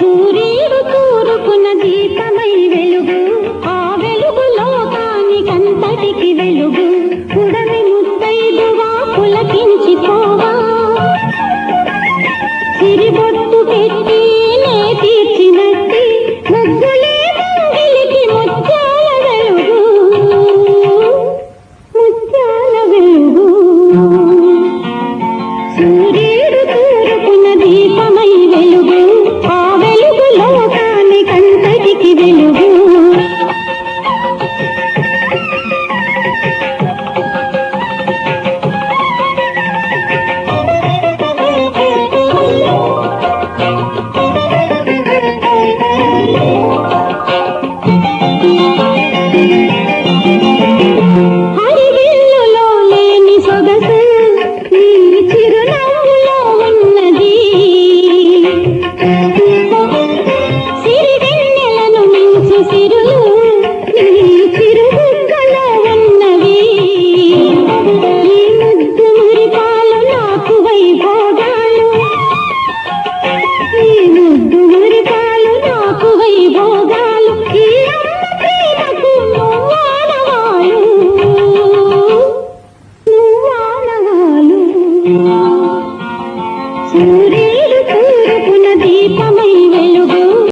సూర్యుడు కూరుకున్న దీపమై వెలుగు ఆ వెలుగు లోకానికంతటికి వెలుగు. పుడమి ముత్తైదువా పులకించిపోవా. సిరిబొట్టు పెట్టి నే తీర్చినట్టి ముగ్గులే మంగిలికి ముత్యాల వెలుగు. ముత్యాల వెలుగు. సూర్యుడు కూరుకున్న దీపం ಮೆಲುವೆ Suri